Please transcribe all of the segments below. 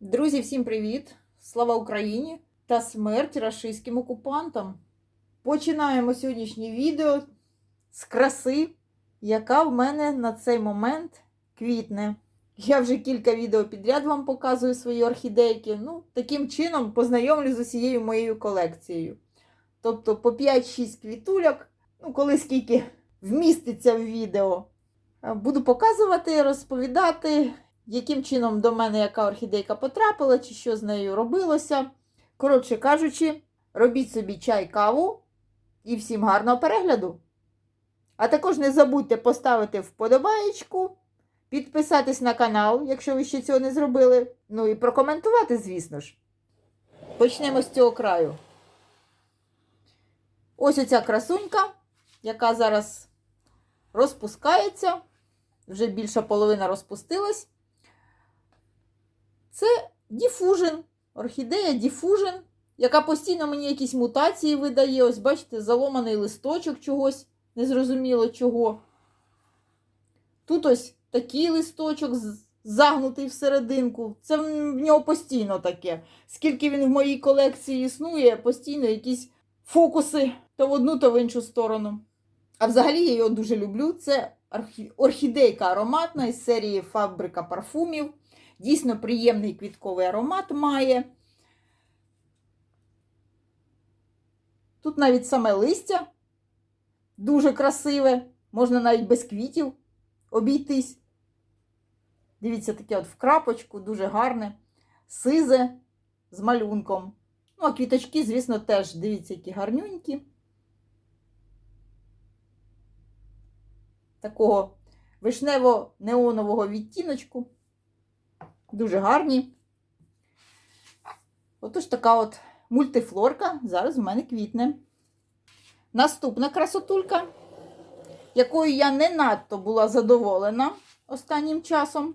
Друзі, всім привіт! Слава Україні та смерть рашистським окупантам! Починаємо сьогоднішнє відео з краси, яка в мене на цей момент квітне. Я вже кілька відео підряд вам показую свої орхідейки. Ну, таким чином познайомлю з усією моєю колекцією. Тобто по 5-6 квітульок, ну, коли скільки вміститься в відео. Е, Буду показувати, розповідати, яким чином до мене яка орхідейка потрапила, чи що з нею робилося. Коротше кажучи, робіть собі чай, каву і всім гарного перегляду. А також не забудьте поставити вподобаєчку, підписатись на канал, якщо ви ще цього не зробили. Ну і прокоментувати, звісно ж. Почнемо з цього краю. Ось оця красунька, яка зараз розпускається. Вже більша половина розпустилась. Це діфужин, орхідея діфужин, яка постійно мені якісь мутації видає. Ось, бачите, заломаний листочок чогось, незрозуміло чого. Тут ось такий листочок загнутий всерединку. Це в нього постійно таке. Скільки він в моїй колекції існує, постійно якісь фокуси то в одну, то в іншу сторону. А взагалі я його дуже люблю. Це орхідейка ароматна із серії Фабрика парфумів. Дійсно приємний квітковий аромат має. Тут навіть саме листя дуже красиве, можна навіть без квітів обійтись. Дивіться, таке от в крапочку, дуже гарне, сизе з малюнком. Ну, а квіточки, звісно, теж дивіться, які гарнюнькі. Такого вишнево-неонового відтіночку. Дуже гарні. Отож така от мультифлорка зараз в мене квітне. Наступна красотулька, якою я не надто була задоволена останнім часом.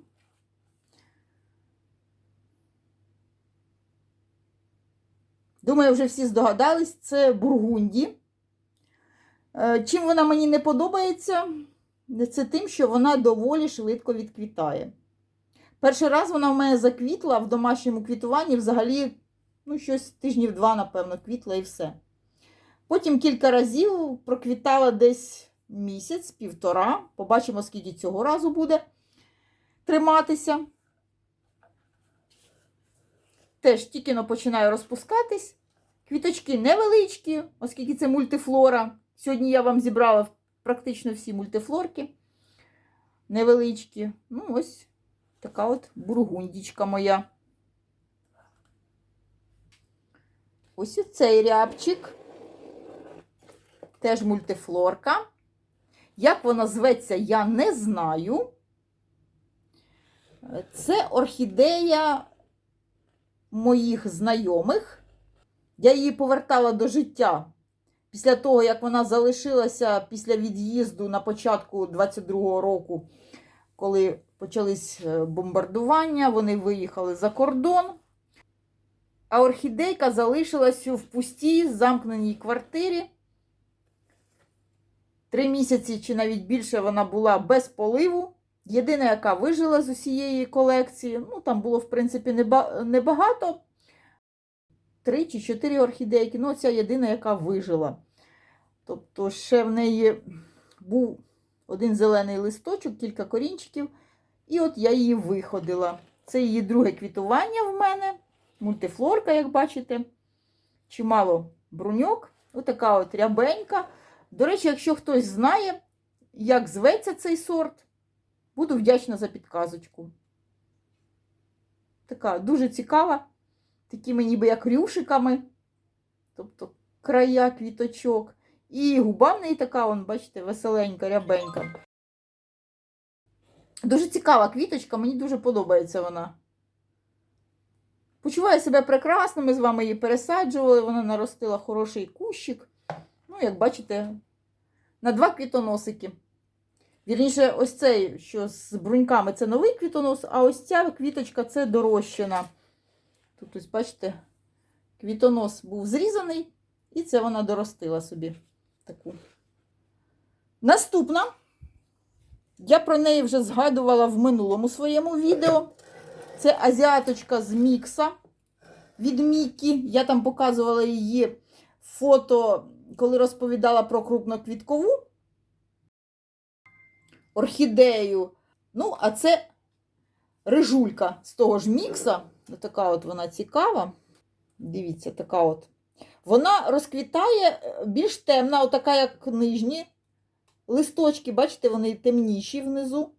Думаю, вже всі здогадались, це бургунді. Е, Чим вона мені не подобається, це тим, що вона доволі швидко відквітає. Перший раз вона в мене заквітла в домашньому квітуванні взагалі ну, щось тижнів два, напевно, квітла і все. Потім кілька разів проквітала десь місяць, півтора. Побачимо, скільки цього разу буде триматися. Теж тільки но починаю розпускатись. Квіточки невеличкі, оскільки це мультифлора. Сьогодні я вам зібрала практично всі мультифлорки. Невеличкі. Ну, ось така от бургундічка моя. Ось оцей рябчик. Теж мультифлорка. Як вона зветься, я не знаю. Це орхідея моїх знайомих. Я її повертала до життя після того, як вона залишилася після від'їзду на початку 22-го року, коли почались е, бомбардування, вони виїхали за кордон. А орхідейка залишилась в пустій замкненій квартирі. Три місяці чи навіть більше вона була без поливу. Єдина, яка вижила з усієї колекції, ну там було, в принципі, неба- небагато. Три чи чотири орхідейки. Ну, ця єдина, яка вижила. Тобто, ще в неї був один зелений листочок, кілька корінчиків. І от я її виходила. Це її друге квітування в мене. Мультифлорка, як бачите. Чимало бруньок. Отака от рябенька. До речі, якщо хтось знає, як зветься цей сорт, буду вдячна за підказочку. Така дуже цікава, такими ніби як рюшиками, тобто края квіточок. І губа в неї така, он, бачите, веселенька, рябенька. Дуже цікава квіточка, мені дуже подобається вона. Почуваю себе прекрасно, ми з вами її пересаджували, вона наростила хороший кущик. Ну, як бачите, на два квітоносики. Вірніше, ось цей, що з бруньками, це новий квітонос, а ось ця квіточка це дорощена. Тут, ось, бачите, квітонос був зрізаний, і це вона доростила собі таку Наступна, я про неї вже згадувала в минулому своєму відео. Це азіаточка з мікса від Мікі. Я там показувала її фото, коли розповідала про крупноквіткову орхідею. Ну, а це рижулька з того ж мікса. Така от вона цікава. Дивіться, така от. Вона розквітає е, більш темна, отака, як нижні листочки, бачите, вони темніші внизу.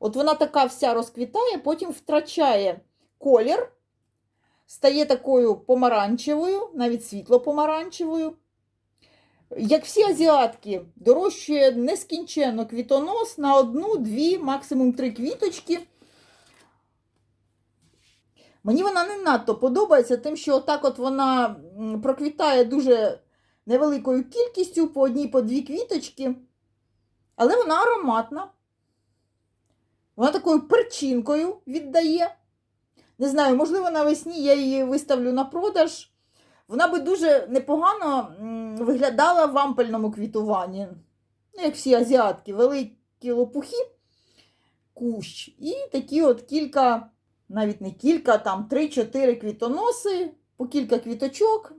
От вона така вся розквітає, потім втрачає колір, стає такою помаранчевою, навіть світло-помаранчевою. Як всі азіатки, дорожчує нескінченно квітонос на одну, дві, максимум три квіточки. Мені вона не надто подобається, тим, що отак от вона проквітає дуже невеликою кількістю, по одній, по дві квіточки. Але вона ароматна. Вона такою перчинкою віддає. Не знаю, можливо, навесні я її виставлю на продаж. Вона би дуже непогано виглядала в ампельному квітуванні. Ну, як всі азіатки, великі лопухи, кущ. І такі от кілька, навіть не кілька, а там 3-4 квітоноси, по кілька квіточок.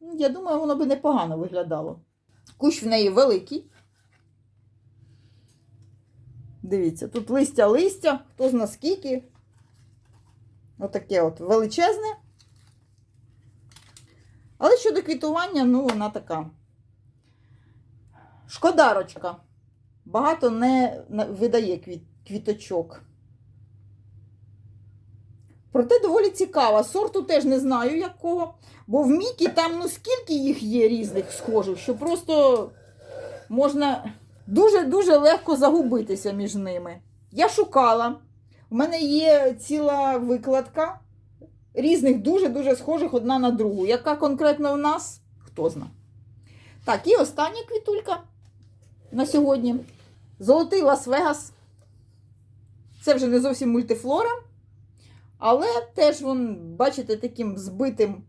Я думаю, воно би непогано виглядало. Кущ в неї великий. Дивіться, тут листя листя, хто зна скільки. Отаке от величезне. Але щодо квітування, ну, вона така. Шкодарочка. Багато не видає квіточок. Проте доволі цікава. Сорту теж не знаю якого. Бо в Мікі там ну скільки їх є різних схожих, що просто можна дуже-дуже легко загубитися між ними. Я шукала. У мене є ціла викладка різних дуже-дуже схожих одна на другу. Яка конкретно в нас, хто зна. Так, і остання квітулька на сьогодні. Золотий Лас-Вегас. Це вже не зовсім мультифлора. Але теж, вон, бачите, таким збитим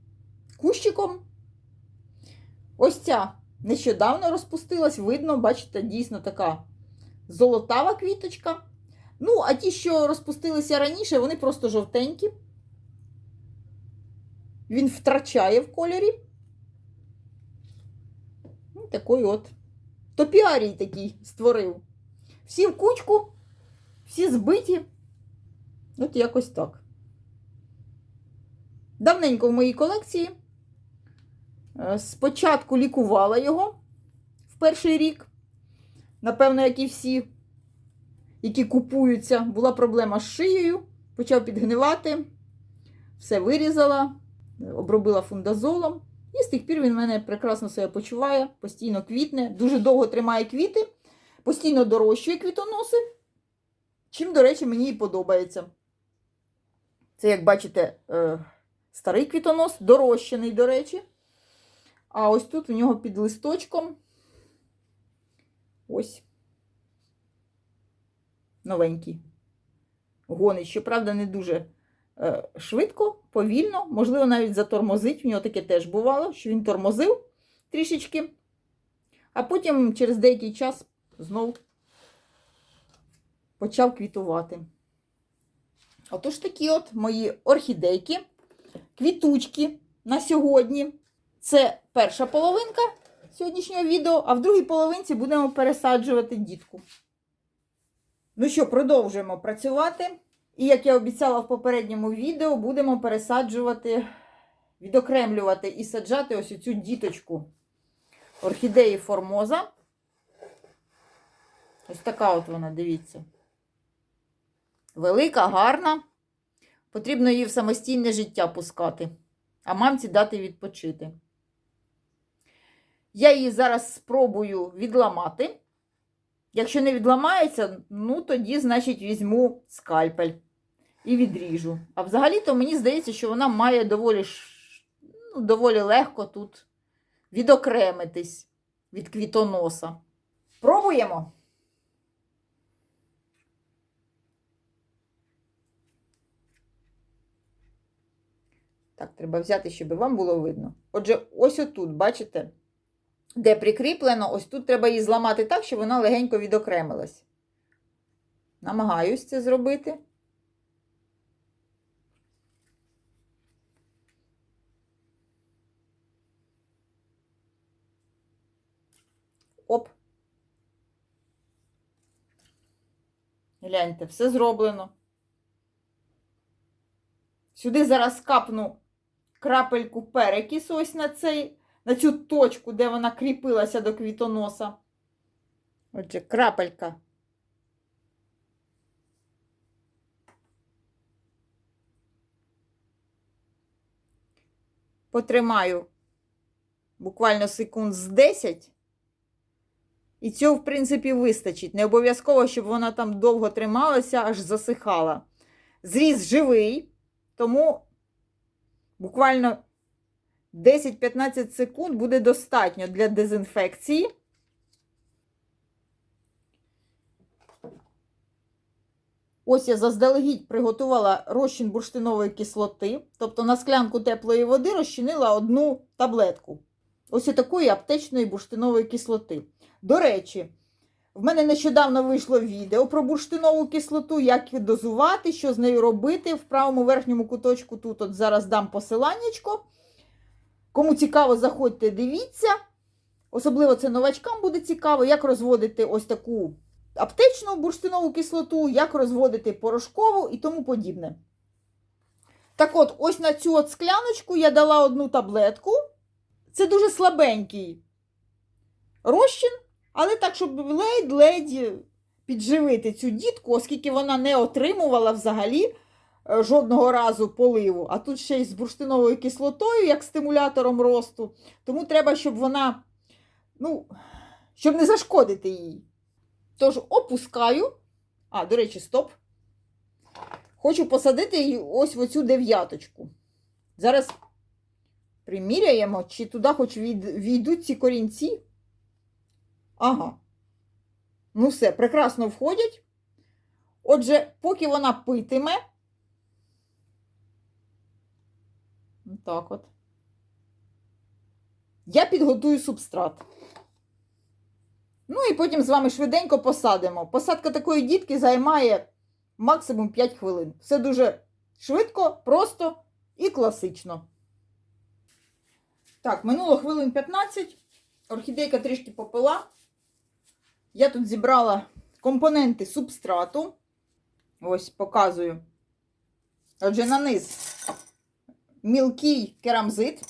кущиком. Ось ця нещодавно розпустилась, видно, бачите, дійсно така золотава квіточка. Ну, а ті, що розпустилися раніше, вони просто жовтенькі. Він втрачає в кольорі. Ну, Такий от. Топіарій такий створив. Всі в кучку, всі збиті. От якось так. Давненько в моїй колекції. Е, Спочатку лікувала його в перший рік. Напевно, як і всі, які купуються, була проблема з шиєю, почав підгнивати, все вирізала, обробила фундазолом. І з тих пір він мене прекрасно себе почуває, постійно квітне, дуже довго тримає квіти, постійно дорощує квітоноси. Чим, до речі, мені і подобається. Це, як бачите, е, старий квітонос, дорощений, до речі. А ось тут у нього під листочком ось новенький. Гонить, щоправда, не дуже е, швидко, повільно, можливо, навіть затормозить. У нього таке теж бувало, що він тормозив трішечки, а потім через деякий час знов почав квітувати. Отож такі от мої орхідейки, квітучки на сьогодні. Це перша половинка сьогоднішнього відео, а в другій половинці будемо пересаджувати дітку. Ну що, продовжуємо працювати. І як я обіцяла в попередньому відео, будемо пересаджувати, відокремлювати і саджати ось цю діточку орхідеї Формоза. Ось така от вона, дивіться. Велика, гарна. Потрібно її в самостійне життя пускати, а мамці дати відпочити. Я її зараз спробую відламати. Якщо не відламається, ну тоді, значить, візьму скальпель і відріжу. А взагалі-то мені здається, що вона має доволі, ну, доволі легко тут відокремитись від квітоноса. Пробуємо. Так, треба взяти, щоб вам було видно. Отже, ось отут, бачите, де прикріплено, ось тут треба її зламати так, щоб вона легенько відокремилась. Намагаюсь це зробити. Оп. Гляньте, все зроблено. Сюди зараз капну крапельку перекису ось на, цей, на цю точку, де вона кріпилася до квітоноса. Отже, крапелька. Потримаю буквально секунд з 10. І цього, в принципі, вистачить. Не обов'язково, щоб вона там довго трималася, аж засихала. Зріз живий, тому буквально 10-15 секунд буде достатньо для дезінфекції. Ось я заздалегідь приготувала розчин бурштинової кислоти, тобто на склянку теплої води розчинила одну таблетку. Ось такої аптечної бурштинової кислоти. До речі, в мене нещодавно вийшло відео про бурштинову кислоту, як її дозувати, що з нею робити. В правому верхньому куточку тут от зараз дам посиланнячко. Кому цікаво, заходьте, дивіться. Особливо це новачкам буде цікаво, як розводити ось таку аптечну бурштинову кислоту, як розводити порошкову і тому подібне. Так от, ось на цю от скляночку я дала одну таблетку. Це дуже слабенький розчин, але так, щоб ледь-ледь підживити цю дітку, оскільки вона не отримувала взагалі е, жодного разу поливу. А тут ще й з бурштиновою кислотою, як стимулятором росту. Тому треба, щоб вона, ну, щоб не зашкодити їй. Тож опускаю. А, до речі, стоп. Хочу посадити її ось в оцю дев'яточку. Зараз приміряємо, чи туди хоч війдуть ці корінці. Ага. Ну, все, прекрасно входять. Отже, поки вона питиме. Так от. Я підготую субстрат. Ну і потім з вами швиденько посадимо. Посадка такої дітки займає максимум 5 хвилин. Все дуже швидко, просто і класично. Так, минуло хвилин 15. Орхідейка трішки попила. Я тут зібрала компоненти субстрату. Ось показую. Отже, на низ мілкий керамзит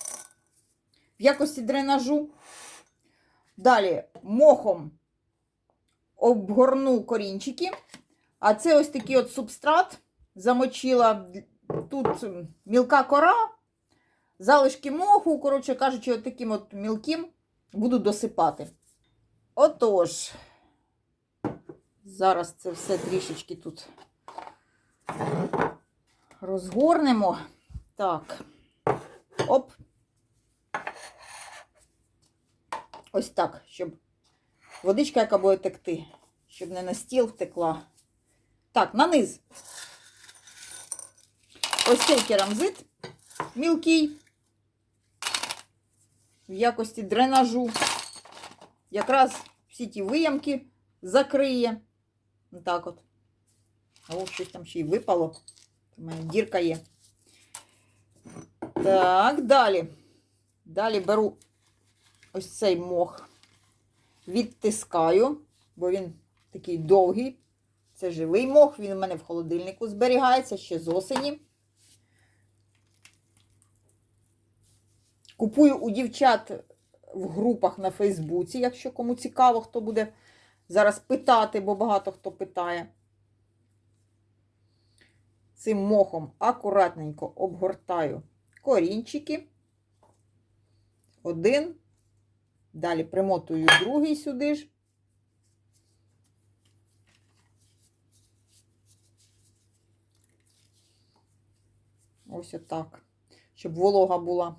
в якості дренажу. Далі мохом обгорну корінчики. А це ось такий от субстрат. Замочила тут мілка кора, залишки моху, коротше кажучи, от таким от мілким буду досипати. Отож, зараз це все трішечки тут розгорнемо. Так, оп. Ось так, щоб водичка, яка буде текти, щоб не на стіл втекла. Так, на низ. Ось цей керамзит мілкий, в якості дренажу. Якраз всі ті виямки закриє. Отак от. О, щось там ще й випало. У мене дірка є. Так, далі. Далі беру ось цей мох, відтискаю, бо він такий довгий. Це живий мох, він у мене в холодильнику зберігається ще з осені. Купую у дівчат в групах на Фейсбуці, якщо кому цікаво, хто буде зараз питати, бо багато хто питає. Цим мохом акуратненько обгортаю корінчики. Один. Далі примотую другий сюди ж. Ось отак, щоб волога була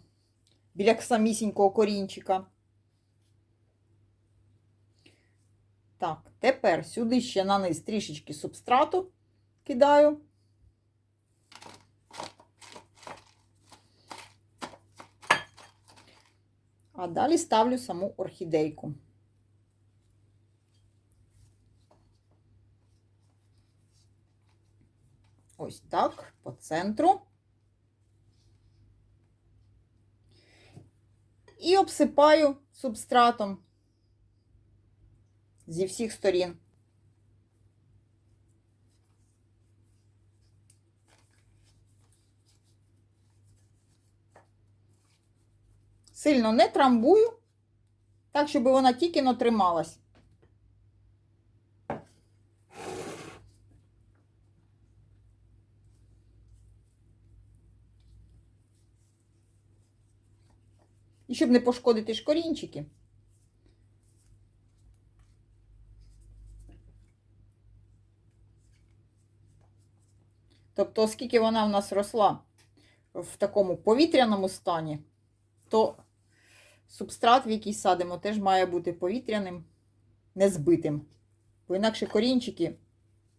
біля самісінького корінчика. Так, тепер сюди ще на низ трішечки субстрату кидаю. А далі ставлю саму орхідейку. Ось так, по центру. І обсипаю субстратом зі всіх сторін. Сильно не трамбую, так, щоб вона тільки но трималась. І щоб не пошкодити шкорінчики. Тобто, оскільки вона в нас росла в такому повітряному стані, то субстрат, в який садимо, теж має бути повітряним, не збитим. Бо інакше корінчики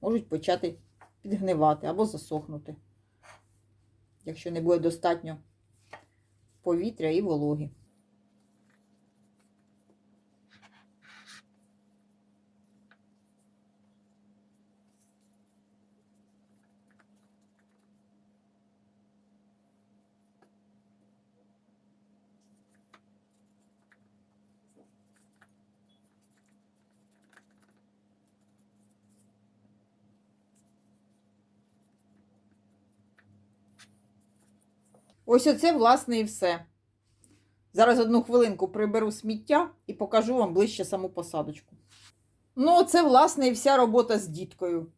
можуть почати підгнивати або засохнути, якщо не буде достатньо повітря і вологи. Ось оце, власне, і все. Зараз одну хвилинку приберу сміття і покажу вам ближче саму посадочку. Ну, це, власне, і вся робота з діткою.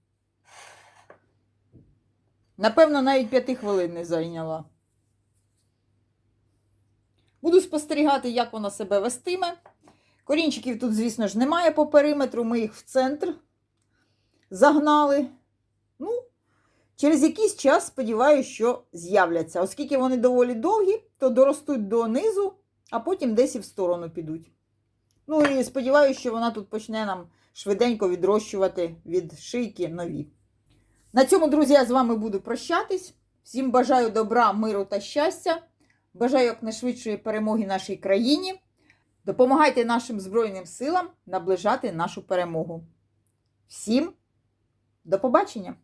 Напевно, навіть п'яти хвилин не зайняла. Буду спостерігати, як вона себе вестиме. Корінчиків тут, звісно ж, немає по периметру, ми їх в центр загнали. Через якийсь час сподіваюся, що з'являться. Оскільки вони доволі довгі, то доростуть донизу, а потім десь і в сторону підуть. Ну і сподіваюся, що вона тут почне нам швиденько відрощувати від шийки нові. На цьому, друзі, я з вами буду прощатись. Всім бажаю добра, миру та щастя. Бажаю якнайшвидшої перемоги нашій країні. Допомагайте нашим Збройним силам наближати нашу перемогу. Всім до побачення!